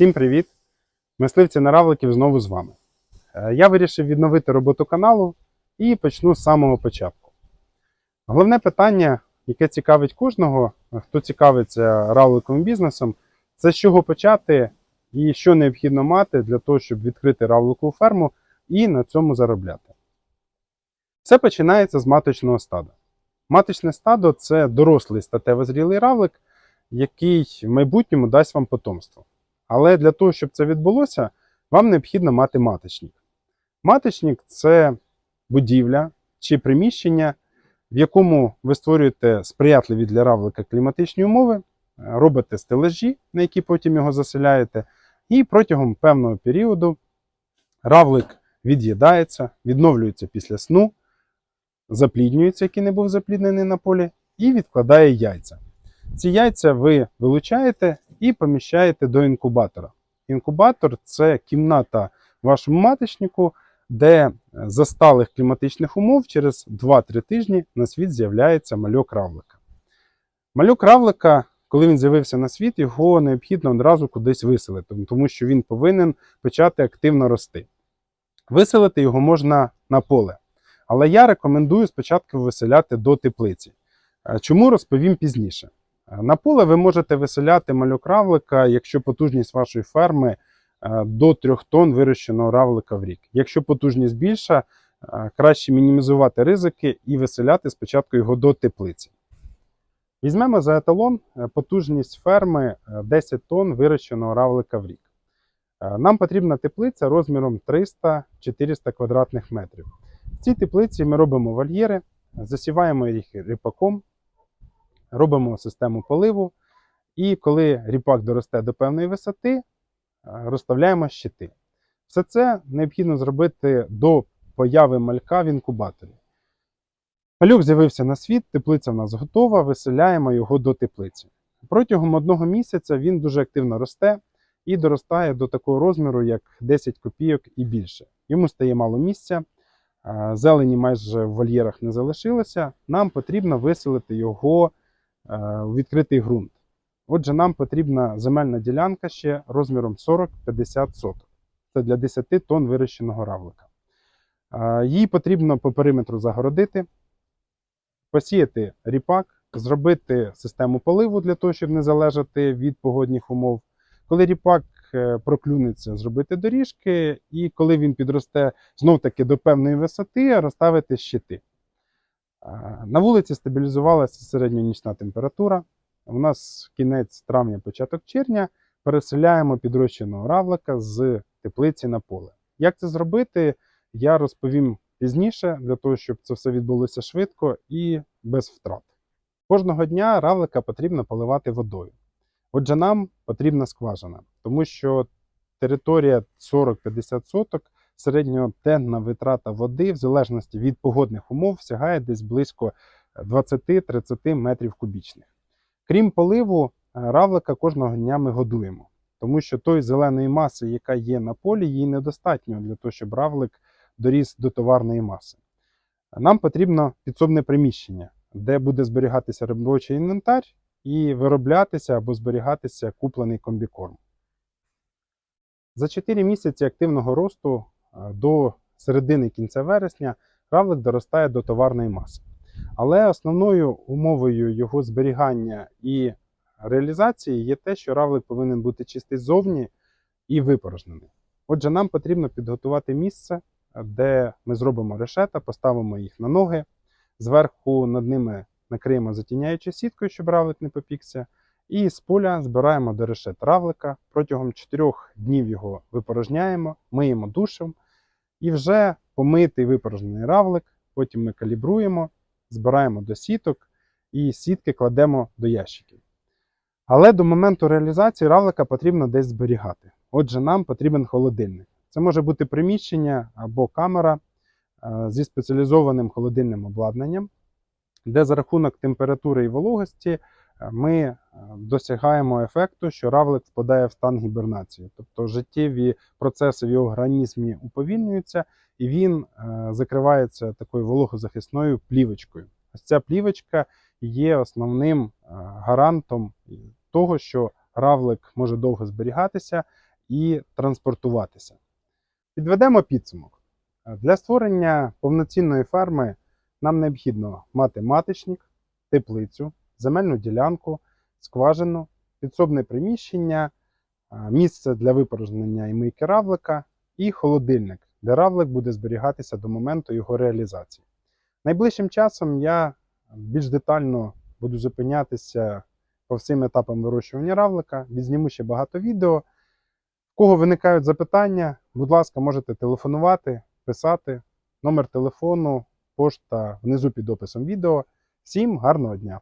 Всім привіт! Мисливці на равликів знову з вами. Е, Я вирішив відновити роботу каналу і почну з самого початку. Головне питання, яке цікавить кожного, хто цікавиться равликовим бізнесом, це з чого почати і що необхідно мати для того, щоб відкрити равликову ферму і на цьому заробляти. Все починається з маточного стада. Маточне стадо це дорослий статево зрілий равлик, який в майбутньому дасть вам потомство. Але для того, щоб це відбулося, вам необхідно мати маточник. Маточник це будівля чи приміщення, в якому ви створюєте сприятливі для равлика кліматичні умови, е, робите стележі, на які потім його заселяєте, і протягом певного періоду равлик від'їдається, відновлюється після сну, запліднюється, який не був запліднений на полі, і відкладає яйця. Ці яйця ви вилучаєте і поміщаєте до інкубатора. Інкубатор це кімната вашому маточнику, де за сталих кліматичних умов через 2-3 тижні на світ з'являється мальок равлика. Мальок равлика, коли він з'явився на світ, його необхідно одразу кудись виселити, тому що він повинен почати активно рости. Виселити його можна на поле. Але я рекомендую спочатку виселяти до теплиці. Е, Чому розповім пізніше. На поле ви можете виселяти малюк равлика, якщо потужність вашої ферми е, до 3 тонн вирощеного равлика в рік. Якщо потужність більша, е, краще мінімізувати ризики і виселяти спочатку його до теплиці. Візьмемо за еталон е, потужність ферми е, 10 тонн вирощеного равлика в рік. Нам потрібна теплиця розміром 300-400 квадратних метрів. В цій теплиці ми робимо вольєри, засіваємо їх ріпаком, робимо систему поливу, і коли ріпак доросте до певної висоти, е, розставляємо щити. Все це необхідно зробити до появи малька в інкубаторі. Малюк з'явився на світ, теплиця в нас готова, виселяємо його до теплиці. Протягом одного місяця він дуже активно росте і доростає до такого розміру, як 10 копійок і більше. Йому стає мало місця, е, зелені майже в вольєрах не залишилося. Нам потрібно виселити його у відкритий ґрунт. Отже, нам потрібна земельна ділянка ще розміром 40-50 соток. Це для 10 тонн вирощеного равлика. Е, Її потрібно по периметру загородити, посіяти ріпак, зробити систему поливу для того, щоб не залежати від погодних умов. Коли ріпак е, проклюнеться, зробити доріжки, і коли він підросте знов-таки до певної висоти, розставити щити. Е, На вулиці стабілізувалася середньонічна температура. У нас кінець травня, початок червня. Переселяємо підрощеного равлика з теплиці на поле. Як це зробити, я розповім пізніше, для того, щоб це все відбулося швидко і без втрат. Кожного дня равлика потрібно поливати водою. Отже, нам потрібна скважина, тому що територія 40-50 соток, середньоденна витрата води, в залежності від погодних умов, сягає десь близько 20-30 метрів кубічних. Крім поливу, е, равлика кожного дня ми годуємо, тому що той зеленої маси, яка є на полі, їй недостатньо для того, щоб равлик доріс до товарної маси. Нам потрібно підсобне приміщення, де буде зберігатися робочий інвентар і вироблятися або зберігатися куплений комбікорм. За 4 місяці активного росту е, до середини кінця вересня равлик доростає до товарної маси. Але основною умовою його зберігання і реалізації є те, що равлик повинен бути чистий ззовні і випорожнений. Отже, нам потрібно підготувати місце, де ми зробимо решета, поставимо їх на ноги, зверху над ними накриємо затіняючою сіткою, щоб равлик не попікся. І з поля збираємо до решет равлика. Протягом 4 днів його випорожняємо, миємо душем. І вже помитий випорожнений равлик, потім ми калібруємо, збираємо до сіток і сітки кладемо до ящиків. Але до моменту реалізації равлика потрібно десь зберігати. Отже, нам потрібен холодильник. Це може бути приміщення або камера е, зі спеціалізованим холодильним обладнанням, де за рахунок температури і вологості е, ми досягаємо ефекту, що равлик впадає в стан гібернації. Тобто життєві процеси в його організмі уповільнюються, і він е, закривається такою вологозахисною плівочкою. Ось ця плівочка є основним е, гарантом того, що равлик може довго зберігатися і транспортуватися. Підведемо підсумок. Для створення повноцінної ферми нам необхідно мати маточник, теплицю, земельну ділянку, скважину, підсобне приміщення, е, місце для випорожнення і мийки равлика і холодильник, де равлик буде зберігатися до моменту його реалізації. Найближчим часом я більш детально буду зупинятися по всім етапам вирощування равлика, відзніму ще багато відео. В кого виникають запитання, будь ласка, можете телефонувати, писати. Номер телефону, пошта внизу під описом відео. Всім гарного дня!